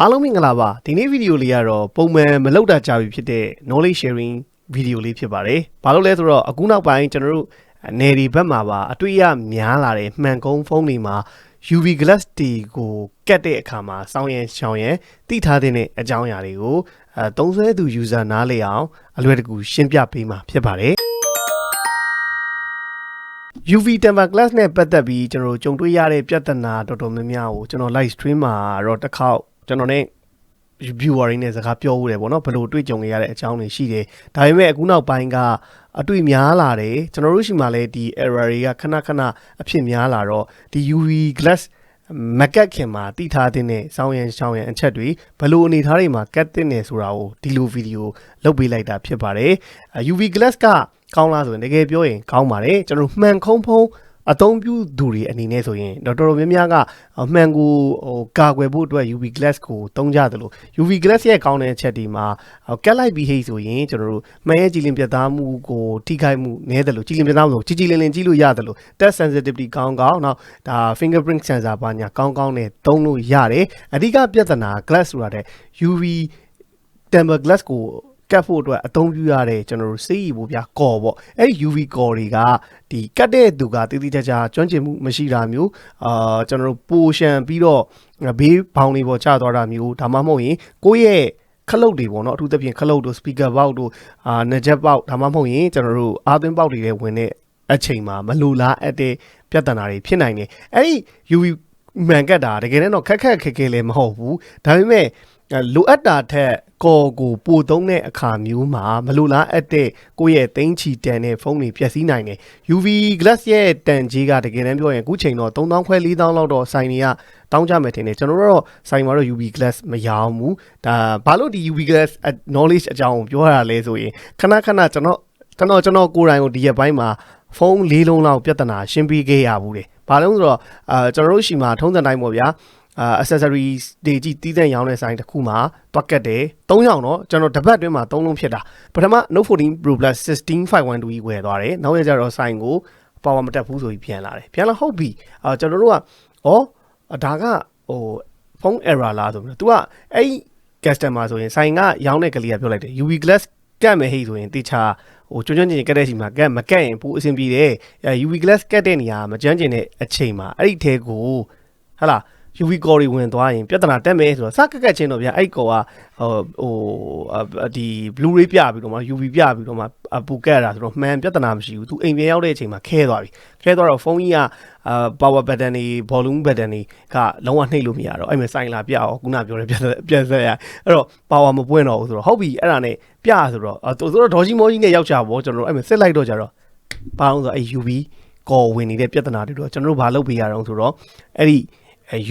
အားလုံးမင်္ဂလာပါဒီနေ့ဗီဒီယိုလေးကတော့ပုံမှန်မလောက်တာကြာပြီဖြစ်တဲ့ knowledge sharing ဗီဒီယိုလေးဖြစ်ပါတယ်ဘာလို့လဲဆိုတော့အခုနောက်ပိုင်းကျွန်တော်တို့နယ်ဒီဘက်မှာပါအတွေ့အရများလာတဲ့မှန်ကုန်းဖုန်းတွေမှာ UV glass တွေကိုကတ်တဲ့အခါမှာစောင်းရန်ရှောင်းရန်တိထားတဲ့အကြောင်းအရာတွေကိုအဲသုံးစွဲသူ user နားလေအောင်အလွယ်တကူရှင်းပြပေးမှာဖြစ်ပါတယ် UV temper glass နဲ့ပတ်သက်ပြီးကျွန်တော်တို့ကြုံတွေ့ရတဲ့ပြဿနာတော်တော်များများကိုကျွန်တော် live stream မှာတော့တစ်ခေါက် ကျွန်တော်နဲ့ viewer တွေနဲ့စကားပြောဦးတယ်ပေါ့နော်ဘယ်လိုတွေ့ကြုံနေရတဲ့အကြောင်းတွေရှိတယ်ဒါပေမဲ့အခုနောက်ပိုင်းကအတွေ့များလာတယ်ကျွန်တော်တို့ရှိမှလည်းဒီ error တွေကခဏခဏအဖြစ်များလာတော့ဒီ UV glass မကတ်ခင်မှာတိထားတဲ့စောင်းရန်ရှောင်းရန်အချက်တွေဘယ်လိုအနေထားတွေမှာကတ်တဲ့နေဆိုတာကိုဒီလိုဗီဒီယိုလုပ်ပေးလိုက်တာဖြစ်ပါတယ်အဲ UV glass ကကောင်းလားဆိုရင်တကယ်ပြောရင်ကောင်းပါတယ်ကျွန်တော်မှန်ခုံဖုံး အသုံးပြုသူတွေအနေနဲ့ဆိုရင်တော်တော်များများကအမှန်ကိုဟိုကာကွယ်ဖို့အတွက် UV glass ကိုသုံးကြတယ်လို့ UV glass ရဲ့ကောင်းတဲ့အချက်ဒီမှာကက်လိုက်ပြီးဟိဆိုရင်ကျွန်တော်တို့မှန်ရဲ့ကြည်လင်ပြတ်သားမှုကိုထိခိုက်မှုနည်းတယ်လို့ကြည်လင်ပြတ်သားမှုဆိုကြည်ကြည်လင်လင်ကြည့်လို့ရတယ်လို့ touch sensitivity ကောင်းကောင်းနောက်ဒါ fingerprint sensor ပါညာကောင်းကောင်းနဲ့သုံးလို့ရတယ်အဓိကပြဿနာ glass ဆိုတာတဲ့ UV temper glass ကို ကတ်ဖို့အတွက်အသုံးပြုရတဲ့ကျွန်တော်တို့စေးရီဖို့ပြကော်ပေါ့အဲ့ဒီ UV ကော်တွေကဒီကတ်တဲ့သူကတည်တည်ကြကြကျွမ်းကျင်မှုမရှိတာမျိုးအာကျွန်တော်တို့ပိုရှန်ပြီးတော့ဘေးဘောင်တွေပေါ်ကျသွားတာမျိုးဒါမှမဟုတ်ရင်ကိုယ့်ရဲ့ခလုတ်တွေပေါ့နော်အထူးသဖြင့်ခလုတ်တို့ speaker box တို့အာနဂျက် box ဒါမှမဟုတ်ရင်ကျွန်တော်တို့အာသွင်း box တွေထဲဝင်တဲ့အချိန်မှာမလိုလားအပ်တဲ့ပြဿနာတွေဖြစ်နိုင်တယ်အဲ့ဒီ UV မှန်ကတ်တာတကယ်တော့ခက်ခက်ခက်ခဲလည်းမဟုတ်ဘူးဒါပေမဲ့ လိုအပ်တာထက်ကော်ကိုပို့သုံးတဲ့အခါမျိုးမှာမလိုလားအပ်တဲ့ကိုယ့်ရဲ့သိန်းချီတန်တဲ့ဖုန်းတွေပျက်စီးနိုင်တယ် UV glass ရဲ့တန်ကြီးကတကယ်တမ်းပြောရင်အခုချိန်တော့3000ခွဲ4000လောက်တော့ဆိုင်တွေကတောင်းကြမယ်ထင်တယ်ကျွန်တော်တို့တော့ဆိုင်မှာတော့ UV glass မရောင်းဘူးဒါဘာလို့ဒီ UV glass knowledge အကြောင်းကိုပြောရတာလဲဆိုရင်ခဏခဏကျွန်တော်ကျွန်တော်ကျွန်တော်ကိုယ်တိုင်ကိုဒီရက်ပိုင်းမှာဖုန်းလေးလုံးလောက်ပြဿနာရှင်းပေးခဲ့ရဘူးတယ်ဘာလို့ဆိုတော့အာကျွန်တော်တို့ရှိမှာထုံးစံတိုင်းပေါ့ဗျာအာ accessories တွေကြီးတီးတဲ့ရောင်းတဲ့ဆိုင်တစ်ခုမှာတွက်ကတ်တယ်၃ရောင်တော့ကျွန်တော်တပတ်အတွင်းမှာ၃လုံးဖြစ်တာပထမ Note 14 Pro Plus 16512ကြီးဝယ်သွားတယ်နောက်ရကြတော့ဆိုင်ကို power မတက်ဘူးဆိုပြီးပြန်လာတယ်ပြန်လာဟုတ်ပြီအာကျွန်တော်တို့ကဩဒါကဟိုဖုန်း error လားဆိုပြီးတော့ तू ကအဲ့ customer ဆိုရင်ဆိုင်ကရောင်းတဲ့ကလေးကပြောလိုက်တယ် UV glass ကတ်မယ်ဟိဆိုရင်တေချာဟိုကျွမ်းကျွမ်းကျင်ကျင်ကတ်တဲ့ချိန်မှာကတ်မကတ်ရင်ပိုအဆင်ပြေတယ်အဲ UV glass ကတ်တဲ့နေရာမကျွမ်းကျင်တဲ့အချိန်မှာအဲ့ဒီထဲကိုဟလာ UV core တွေဝင်သွားရင်ပြဿနာတက်မယ်ဆိုတော့စကက်ကက်ချင်းတော့ဗျာအဲ့ core ကဟိုဟိုဒီ blue ray ပြပြီးတော့မှ UV ပြပြီးတော့မှပူကက်တာဆိုတော့မှန်ပြဿနာမရှိဘူးသူအိမ်ပြန်ရောက်တဲ့အချိန်မှာခဲသွားပြီခဲသွားတော့ဖုန်းကြီးကအာ power button တွေ volume button တွေကလုံးဝနှိပ်လို့မရတော့အဲ့မှာစိုင်းလာပြအောင်ခုနပြောတဲ့ပြန်ဆက်ရအဲ့တော့ power မပွင့်တော့ဘူးဆိုတော့ဟုတ်ပြီအဲ့ဒါနဲ့ပြဆိုတော့သူတို့ဒေါ်ကြီးမောကြီးနဲ့ယောက်ျားပေါ့ကျွန်တော်တို့အဲ့မှာစစ်လိုက်တော့ကြတော့ဘာအောင်ဆိုအဲ့ UV ကော်ဝင်နေတဲ့ပြဿနာတွေတော့ကျွန်တော်တို့ဘာလုပ်ပေးရအောင်ဆိုတော့အဲ့ဒီ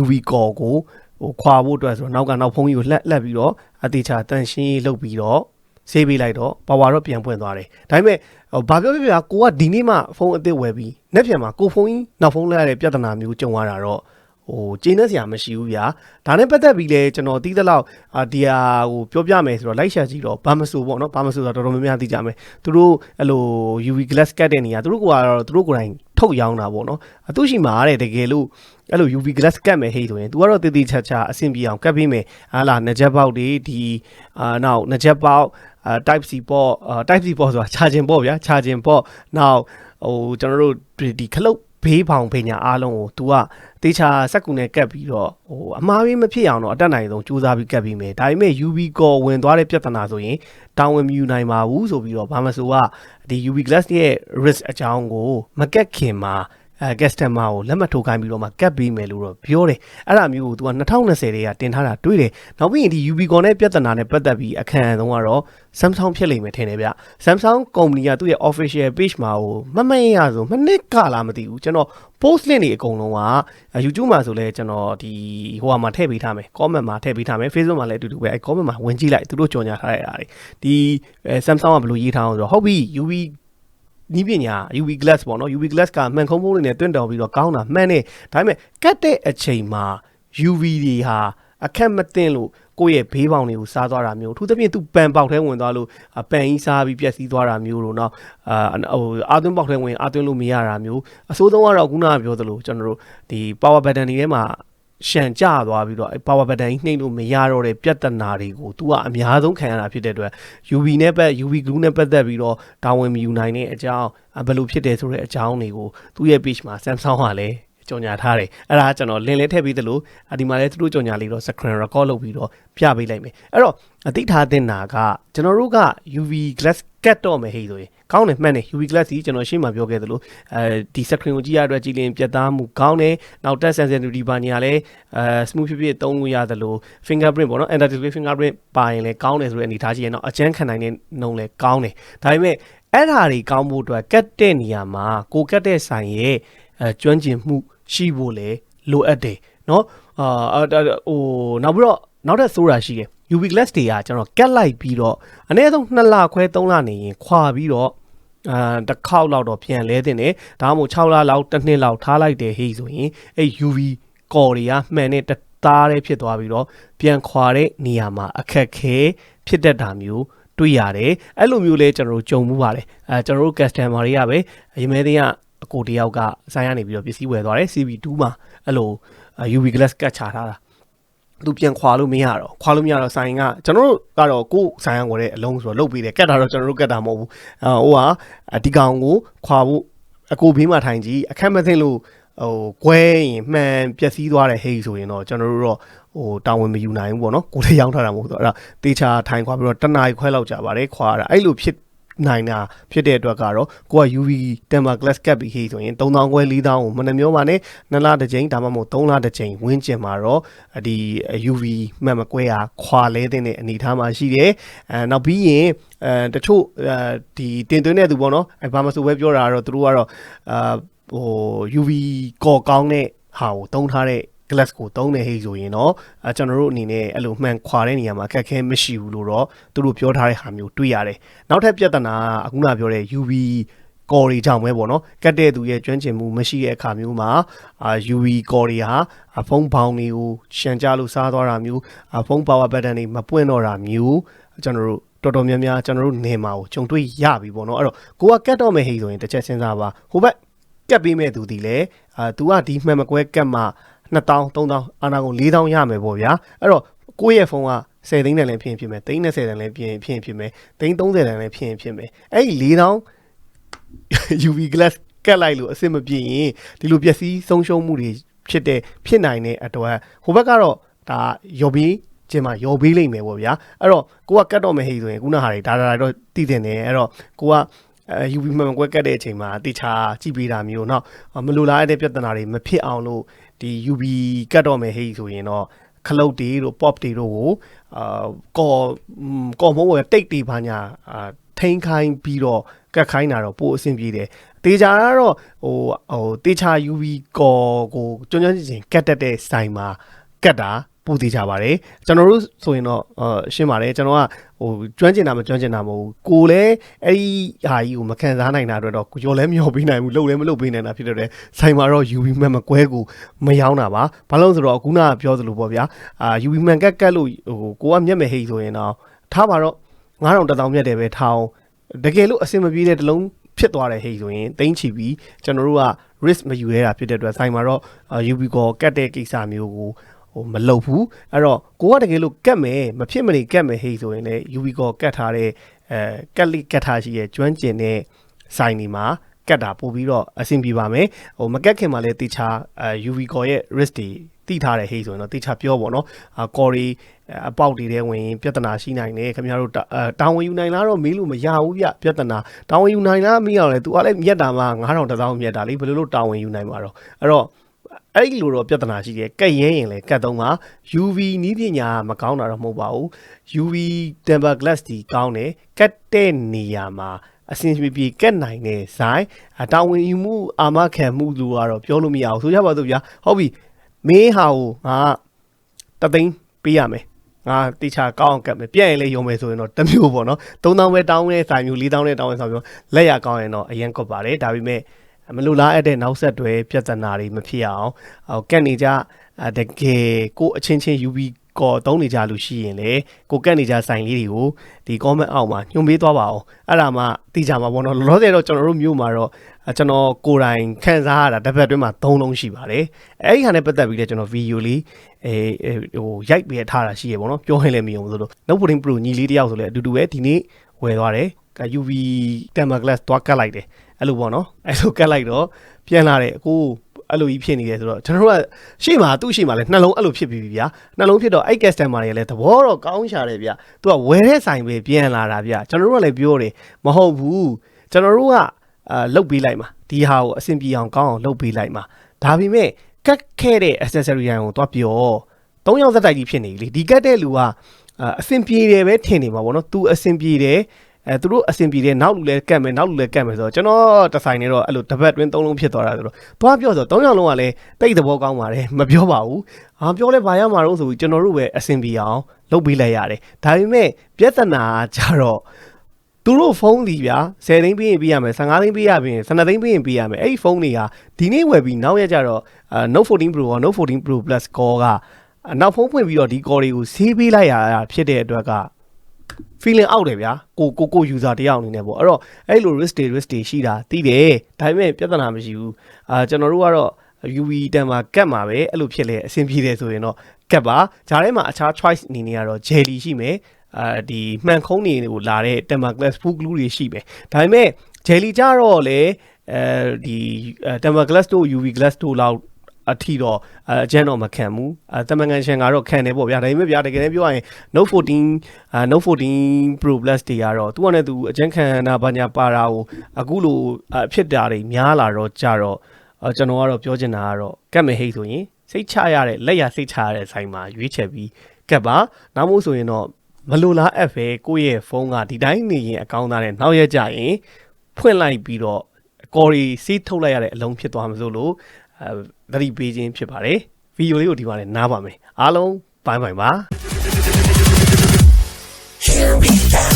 UV core ကိုဟိုခွာဖို့အတွက်ဆိုတော့နောက်ကနောက်ဖုန်းကြီးကိုလှက်လှက်ပြီးတော့အသေးချာတန်ရှင်းရေးလုပ်ပြီးတော့ဆေးပေးလိုက်တော့ပါဝါတော့ပြန်ပွင့်သွားတယ်ဒါပေမဲ့ဘာပြောပြပြကိုကဒီနေ့မှဖုန်းအသစ်ဝယ်ပြီးနေ့ပြန်မှာကိုဖုန်းကြီးနောက်ဖုန်းလဲရတဲ့ပြဿနာမျိုးကြုံရတာတော့ဟိုကျင်းနေစရာမရှိဘူးဗျာဒါနဲ့ပတ်သက်ပြီးလဲကျွန်တော်တီးသလောက်အာဒီဟာဟိုပြောပြမယ်ဆိုတော့လိုက်ရှာကြည့်တော့ဘာမဆိုပေါ့နော်ဘာမဆိုတော့တော်တော်များများသိကြမယ်သူတို့အဲ့လို UV glass ကတ်တဲ့နေရာသူတို့ကတော့သူတို့ကိုယ်တိုင် ထုတ်ရောင်းတာပေါ့နော်အသူရှိမှာတဲ့တကယ်လို့အဲ့လို UV glass ကတ်မယ်ဟေးဆိုရင် तू ကတော့တည်တည်ချာချာအဆင်ပြေအောင်ကတ်ပေးမယ်ဟာလာနှစ်ချက်ပေါက်တွေဒီအာနောက်နှစ်ချက်ပေါက်အာ type C ပေါ့အာ type C ပေါ့ဆိုတာ charging ပေါ့ဗျာ charging ပေါ့နောက်ဟိုကျွန်တော်တို့ဒီခလုတ် ဘေးပေါင်ပညာအားလုံးကို तू ကတေချာစက်ကူနဲ့ကတ်ပြီးတော့ဟိုအမှားဘေးမဖြစ်အောင်တော့အတက်နိုင်ဆုံးစူးစမ်းပြီးကတ်ပြီးမယ်ဒါပေမဲ့ UV core ဝင်သွားတဲ့ပြဿနာဆိုရင်တောင်းဝင်မယူနိုင်ပါဘူးဆိုပြီးတော့ဘာမဆိုကဒီ UV glass ရဲ့ risk အကြောင်းကိုမကတ်ခင်မှာ အဲ customer ကိုလက်မှတ်ထိုးခိုင်းပြီးတော့မှကတ်ပေးမယ်လို့တော့ပြောတယ်အဲ့ဒါမျိုးကို तू က2020တွေကတင်ထားတာတွေ့တယ်နောက်ပြီးရင်ဒီ Ubicon နဲ့ပြဿနာနဲ့ပတ်သက်ပြီးအခမ်းအဆုံးကတော့ Samsung ဖြစ်လိမ့်မယ်ထင်တယ်ဗျ Samsung ကုမ္ပဏီကသူ့ရဲ့ official page မှာဟိုမမရဆိုမနစ်ကလားမသိဘူးကျွန်တော် post link တွေအကုန်လုံးက YouTube မှာဆိုလဲကျွန်တော်ဒီဟိုဟာမှာထည့်ပေးထားမယ် comment မှာထည့်ပေးထားမယ် Facebook မှာလည်းအတူတူပဲအဲ comment မှာဝင်ကြည့်လိုက်သူတို့ကြော်ညာထားတဲ့အားတွေဒီ Samsung ကဘယ်လိုရေးထားအောင်ဆိုတော့ဟုတ်ပြီ UV နီးပညာ UV glass ပေါ့နော် UV glass ကမှန်ခုံးဖုံးလေးနဲ့တွင့်တော်ပြီးတော့ကောင်းတာမှန်နေဒါပေမဲ့ကတ်တဲ့အချိန်မှာ UV တွေဟာအခက်မတင်လို့ကိုယ့်ရဲ့ဘေးပေါင်တွေကိုစားသွားတာမျိုးအထူးသဖြင့်သူပန်ပေါက်ထဲဝင်သွားလို့ပန်ကြီးစားပြီးပြက်စီးသွားတာမျိုးတော့နောက်အာဟိုအာသွင်းပေါက်ထဲဝင်အာသွင်းလို့မရတာမျိုးအဆိုးဆုံးကတော့ခုနကပြောသလိုကျွန်တော်တို့ဒီ power button တွေထဲမှာ ရှန်ကြသွားပြီးတော့အဲ့ power button ကြီးနှိပ်လို့မရတော့တဲ့ပြဿနာတွေကို तू ကအများဆုံးခံရတာဖြစ်တဲ့အတွက် UV နဲ့ပတ် UV glue နဲ့ပတ်သက်ပြီးတော့တာဝန်မယူနိုင်တဲ့အကြောင်းအဘယ်လိုဖြစ်တယ်ဆိုတဲ့အကြောင်းတွေကိုသူ့ရဲ့ page မှာ Samsung ကလည်း ကြော်ညာထားတယ်အဲ့ဒါကကျွန်တော်လင်းလဲထည့်ပြီးသလိုအဒီမှာလည်းသူတို့ကြော်ညာလေးတော့ screen record လုပ်ပြီးတော့ပြပေးလိုက်မယ်အဲ့တော့အသိထားတဲ့နာကကျွန်တော်တို့က UV glass ကတ်တော့မယ်ဟေးဆိုရင်ကောင်းတယ်မှန်တယ် UV glass ကြီးကျွန်တော်ရှင်းမှာပြောခဲ့သလိုအဲဒီ screen ကိုကြည့်ရတဲ့ကြည်လင်ပြတ်သားမှုကောင်းတယ်နောက် touch sensitivity ပါညာလဲအဲ smooth ဖြစ်ဖြစ်သုံးလို့ရသလို fingerprint ပေါ့နော် under display fingerprint ပါရင်လည်းကောင်းတယ်ဆိုတဲ့အနေထားကြီးရတော့အကျန်းခံနိုင်တဲ့နှုံလည်းကောင်းတယ်ဒါပေမဲ့အဲ့ဓာတွေကောင်းဖို့အတွက်ကတ်တဲ့နေရာမှာကိုကတ်တဲ့ဆိုင်ရဲ့အဲကျွမ်းကျင်မှု ရှိဖို့လေလိုအပ်တယ်เนาะအာဟိုနောက်ပြီးတော့နောက်ထပ်ဆိုတာရှိတယ် UV glass တွေကကျွန်တော်ကတ်လိုက်ပြီးတော့အနည်းဆုံး2လခွဲ3လနေရင်ခွာပြီးတော့အာတစ်ခေါက်လောက်တော့ပြန်လဲတင်တယ်ဒါမှမဟုတ်6လလောက်တစ်နှစ်လောက်ထားလိုက်တယ်ဟေ့ဆိုရင်အဲ့ UV ကော်တွေကမှန်တဲ့သားတဲ့ဖြစ်သွားပြီးတော့ပြန်ခွာတဲ့နေရာမှာအခက်ခဲဖြစ်တတ်တာမျိုးတွေ့ရတယ်အဲ့လိုမျိုးလဲကျွန်တော်တို့ကြုံမှုပါတယ်အဲကျွန်တော်တို့ customer တွေကပဲရမဲသိက အကိုတယောက်ကဆိုင်ရနေပြီးတော့ပစ္စည်းဝယ်သွားတယ် CB2 မှာအဲ့လို UV glass ကတ်ချထားတာသူပြန်ခွာလို့မရတော့ခွာလို့မရတော့ဆိုင်ကကျွန်တော်တို့ကတော့ကိုယ်ဆိုင်ရဝယ်တဲ့အလုံးဆိုတော့လုတ်ပြီးတယ်ကတ်တာတော့ကျွန်တော်တို့ကတ်တာမဟုတ်ဘူးအဟိုကဒီကောင်ကိုခွာဖို့အကိုဘေးမှာထိုင်ကြည့်အခက်မသိလို့ဟိုကွဲရင်မှန်ပျက်စီးသွားတယ်ဟေးဆိုရင်တော့ကျွန်တော်တို့တော့ဟိုတာဝန်မယူနိုင်ဘူးပေါ့နော်ကိုယ်လည်းရောင်းထားတာမဟုတ်တော့အဲ့ဒါတေချာထိုင်ခွာပြီးတော့တနားခွဲလောက်ကြာပါတယ်ခွာတာအဲ့လိုဖြစ် နိုင်တာဖြစ်တဲ့အတွက်ကတော့ကိုက UV temper glass cap ပြီးခေးဆိုရင်3000ခွဲ4000ကိုမနှမျောပါနဲ့နှစ်လတစ်ကြိမ်ဒါမှမဟုတ်3လတစ်ကြိမ်ဝင်းကျင်မှာတော့ဒီ UV မှတ်မကွဲတာခွာလဲတဲ့အနေထားမှာရှိတယ်အဲနောက်ပြီးရင်အဲတချို့အဲဒီတင်သွင်းတဲ့သူပေါ့နော်အဲဘာမှဆိုပဲပြောတာတော့သူတို့ကတော့အာဟို UV ကော်ကောင်းတဲ့ဟာကိုတုံးထားတဲ့ glass ကိုတုံးနေဟိဆိုရင်တော့အဲကျွန်တော်တို့အနေနဲ့အဲ့လိုမှန်ခွာတဲ့နေရာမှာအခက်အခဲမရှိဘူးလို့တော့သူတို့ပြောထားတဲ့ဟာမျိုးတွေ့ရတယ်။နောက်ထပ်ပြဿနာကအခုနပြောတဲ့ UV ကော်တွေကြောင့်ပဲပေါ့နော်ကတ်တဲ့သူရဲ့ကျွမ်းကျင်မှုမရှိတဲ့အခါမျိုးမှာအာ UV ကော်တွေဟာဖုန်းဘောင်တွေကိုရှန်ကြလို့စားသွားတာမျိုးဖုန်း power button တွေမပွင့်တော့တာမျိုးကျွန်တော်တို့တော်တော်များများကျွန်တော်တို့နေမှာကိုကြုံတွေ့ရပြီပေါ့နော်အဲ့တော့ကိုကကတ်တော့မယ်ဟိဆိုရင်တစ်ချက်စဉ်းစားပါဟိုဘက်ကတ်ပေးမဲ့သူဒီလေအာ तू ကဒီမှန်မကွဲကတ်မှာ 2000 3000အာနာကုန်4000ရမယ်ပေါ့ဗျာအဲ့တော့ကိုယ့်ရဲ့ဖုန်းက10သိန်းတန်လည်းဖြစ်ရင်ဖြစ်မယ်သိန်း20တန်လည်းဖြစ်ရင်ဖြစ်ရင်ဖြစ်မယ်သိန်း30တန်လည်းဖြစ်ရင်ဖြစ်မယ်အဲ့ဒီ4000 UV glass ကတ်လိုက်လို့အဆင်မပြေရင်ဒီလိုပျက်စီးဆုံးရှုံးမှုတွေဖြစ်တဲ့ဖြစ်နိုင်တဲ့အတွက်ဟိုဘက်ကတော့ဒါရော်ပြီးကျင်မှာရော်ပေးလိမ့်မယ်ပေါ့ဗျာအဲ့တော့ကိုကကတ်တော့မယ်ဟိဆိုရင်ခုနဟာတွေဒါဒါတော့တည်တင်တယ်အဲ့တော့ကိုကအဲ UV မှန်ကွက်ကတ်တဲ့အချိန်မှာတေချာကြည့်ပေးတာမျိုးเนาะမလိုလားတဲ့ပြဿနာတွေမဖြစ်အောင်လို့ ဒီ UV ကတ်တော့မယ်ဟိဆိုရင်တော့ခလုတ်တွေတို့ pop တွေတို့ကိုအာကော်ကော်မိုးဝယ်တိတ်တွေဘာညာအာထိန်ခိုင်းပြီးတော့ကတ်ခိုင်းတာတော့ပိုအဆင်ပြေတယ်တေချာကတော့ဟိုဟိုတေချာ UV ကော်ကိုကျွမ်းကျွမ်းကျင်ကျင်ကတ်တက်တဲ့ဆိုင်မှာကတ်တာ ပူသေးကြပါတယ်ကျွန်တော်တို့ဆိုရင်တော့အရှင်းပါတယ်ကျွန်တော်ကဟိုကျွမ်းကျင်တာမကျွမ်းကျင်တာမဟုတ်ဘူးကိုလည်းအဲ့ဒီဟာကြီးကိုမခံစားနိုင်တာအတွက်တော့ကြော်လည်းမရောပေးနိုင်ဘူးလှုပ်လည်းမလှုပ်ပေးနိုင်တာဖြစ်တဲ့ဆိုင်မှာတော့ UV မှန်မကွဲကိုမယောင်းတာပါဘာလို့ဆိုတော့ခုနကပြောသလိုပေါ့ဗျာအာ UV မှန်ကက်ကက်လို့ဟိုကိုကမျက်မဟိတ်ဆိုရင်တော့ထားပါတော့9000တထောင်မြတ်တယ်ပဲထားအောင်တကယ်လို့အဆင်မပြေတဲ့တလုံးဖြစ်သွားတဲ့ဟိတ်ဆိုရင်တင်းချီပြီးကျွန်တော်တို့က risk မယူရတာဖြစ်တဲ့အတွက်ဆိုင်မှာတော့ UV ကိုကတ်တဲ့ကိစ္စမျိုးကို ဟိုမလုပ်ဘူးအဲ့တော့ကိုကတကယ်လို့ကတ်မယ်မဖြစ်မနေကတ်မယ်ဟေးဆိုရင်လည်း UV ကောကတ်ထားတဲ့အဲကတ်လိကတ်ထားရှိရဲ့ကျွမ်းကျင်တဲ့ဆိုင်ဒီမှာကတ်တာပို့ပြီးတော့အဆင်ပြေပါမယ်ဟိုမကတ်ခင်မှာလည်းတေချာအဲ UV ကောရဲ့ risk တွေတိထားတဲ့ဟေးဆိုရင်တော့တေချာပြောပေါ့နော်အာကော်ရီအပေါက်တွေထဲဝင်ပြဿနာရှိနိုင်တယ်ခင်ဗျားတို့တောင်းဝင်ယူနိုင်လားတော့မေးလို့မရဘူးဗျပြဿနာတောင်းဝင်ယူနိုင်လားမေးအောင်လေ तू ကလည်းမြက်တာမှ9000 1000မြက်တာလေဘယ်လိုလုပ်တောင်းဝင်ယူနိုင်မှာတော့အဲ့တော့ အဲ့ဒီလိုတော့ပြဿနာရှိတယ်ကက်ရဲရင်လည်းကတ်သုံးပါ UV နီးပညာမကောင်းတာတော့မဟုတ်ပါဘူး UV temper glass ဒီကောင်းတယ်ကတ်တဲ့နေရာမှာအစင်ပြေပြေကက်နိုင်တဲ့ဇိုင်းတာဝန်ယူမှုအာမခံမှုလို့ကတော့ပြောလို့မရအောင်ဆိုကြပါစို့ဗျာဟုတ်ပြီမင်းဟာကိုငါတသိန်းပေးရမယ်ငါတိချာကောင်းအောင်ကတ်မယ်ပြည့်ရင်လည်းယုံမယ်ဆိုရင်တော့တမျိုးပေါ့နော်3000ပဲတောင်းတဲ့ဆိုင်မျိုး4000နဲ့တောင်းတဲ့ဆိုင်မျိုးလက်ရကောင်းရင်တော့အရင်ကွက်ပါတယ်ဒါပေမဲ့ မလိုလားအပ်တဲ့နောက်ဆက်တွဲပြဿနာတွေမဖြစ်အောင်ဟိုကက်နေကြတကယ်ကိုအချင်းချင်း UV ကော်သုံးနေကြလို့ရှိရင်လေကိုကက်နေကြဆိုင်လေးတွေကိုဒီ comment အောက်မှာညွှန်ပေးသွားပါအောင်အဲ့ဒါမှသိကြမှာပေါ့နော်လောလောဆယ်တော့ကျွန်တော်တို့မျိုးမှာတော့အဲကျွန်တော်ကိုယ်တိုင်ခန်းစားရတာတစ်ပတ်အတွင်းမှာ3လုံးရှိပါတယ်အဲ့ဒီဟာနဲ့ပတ်သက်ပြီးလည်းကျွန်တော်ဗီဒီယိုလေးအဲအဲဟိုရိုက်ပေးထားတာရှိရပေါ့နော်ပြောရင်လည်းမယုံဘူးဆိုလို့ No Pudding Pro ညီလေးတယောက်ဆိုလည်းအတူတူပဲဒီနေ့ဝယ်သွားတယ် UV Temper Glass သွားကတ်လိုက်တယ်အဲ့လိုပေါ့နော်အဲ့လိုကတ်လိုက်တော့ပြန်လာတယ်အခုအဲ့လိုကြီးဖြစ်နေတယ်ဆိုတော့ကျွန်တော်တို့ကရှေ့မှာသူ့ရှေ့မှာလည်းနှလုံးအဲ့လိုဖြစ်ပြီးပြီဗျာနှလုံးဖြစ်တော့အဲ့ customer တွေကလည်းသဘောတော့ကောင်းရှာတယ်ဗျာသူကဝယ်တဲ့ဆိုင်ပဲပြန်လာတာဗျာကျွန်တော်တို့ကလည်းပြောတယ်မဟုတ်ဘူးကျွန်တော်တို့ကအာလုတ်ပေးလိုက်မှာဒီဟာကိုအဆင်ပြေအောင်ကောင်းအောင်လုတ်ပေးလိုက်မှာဒါပေမဲ့ကတ်ခဲ့တဲ့ accessory ကိုသွားပြောသုံးယောက်သက်တိုက်ကြီးဖြစ်နေပြီလေဒီကတ်တဲ့လူကအာအဆင်ပြေတယ်ပဲထင်နေမှာပေါ့နော်။ तू အဆင်ပြေတယ် အဲသူတို့အဆင်ပြေတယ်နောက်လူလည်းကတ်မယ်နောက်လူလည်းကတ်မယ်ဆိုတော့ကျွန်တော်တဆိုင်နေတော့အဲ့လိုတစ်ပတ်တွင်းသုံးလုံးဖြစ်သွားတာဆိုတော့သွားပြောဆိုတော့၃ယောက်လုံးကလည်းတိတ်သဘောကောင်းပါတယ်မပြောပါဘူး။အာပြောလဲဘာရမှာတော့ဆိုပြီးကျွန်တော်တို့ပဲအဆင်ပြေအောင်လုပ်ပေးလိုက်ရတယ်။ဒါပေမဲ့ပြဿနာကြတော့သူတို့ဖုန်းဒီဗျာ10သိန်းပေးရင်ပေးရမယ်15သိန်းပေးရပြင်12သိန်းပေးရင်ပေးရမယ်အဲ့ဒီဖုန်းတွေကဒီနေ့ဝယ်ပြီးနောက်ရက်ကျတော့အာ Note 14 Pro ရော Note 14 Pro Plus Core ကနောက်ဖုန်းဖွင့်ပြီးတော့ဒီ core တွေကိုဆေးပေးလိုက်ရတာဖြစ်တဲ့အတွက်က feeling အောက်တယ်ဗျာကိုကိုကို user တယောက်အနေနဲ့ပေါ့အဲ့တော့အဲ့လို risk တွေ risk တွေရှိတာသိတယ်ဒါပေမဲ့ပြဿနာမရှိဘူးအာကျွန်တော်တို့ကတော့ UV တန်မှာကတ်မှာပဲအဲ့လိုဖြစ်လေအဆင်ပြေတယ်ဆိုရင်တော့ကတ်ပါဂျားထဲမှာအခြား choice အနေနဲ့ကတော့ jelly ရှိမယ်အာဒီမှန်ခုံးတွေကိုလာတဲ့ temper glass food glue တွေရှိမယ်ဒါပေမဲ့ jelly ကြတော့လေအဲဒီ temper glass တို့ UV glass တို့လောက် အထီတော့အကျန်းတော့မခံဘူးအဲတမန်ကန်ရှင်ကတော့ခံတယ်ပေါ့ဗျာဒါပေမဲ့ဗျာတကယ်လည်းပြောရရင် Note 14အာ Note 14 Pro Plus တွေကတော့သူကလည်းသူအကျန်းခံတာဘာညာပါတာကိုအခုလိုအဖြစ်တာတွေများလာတော့ကြတော့အကျွန်တော်ကတော့ပြောချင်တာကတော့ကတ်မဟိတ်ဆိုရင်စိတ်ချရတဲ့လက်ရစိတ်ချရတဲ့ဆိုင်မှာရွေးချယ်ပြီးကတ်ပါနောက်မို့ဆိုရင်တော့မလိုလားအပ်ပဲကိုယ့်ရဲ့ဖုန်းကဒီတိုင်းနေရင်အကောင်းသားနဲ့နောက်ရက်ကြရင်ဖွင့်လိုက်ပြီးတော့ကော်ရီစီးထုတ်လိုက်ရတဲ့အလုံးဖြစ်သွားမှာဆိုလို့အဲ သတိပေးခြင်းဖြစ်ပါတယ်ဗီဒီယိုလေးကိုဒီမှာလည်းနားပါမယ်အားလုံးဘိုင်းဘိုင်ပါ Here we go.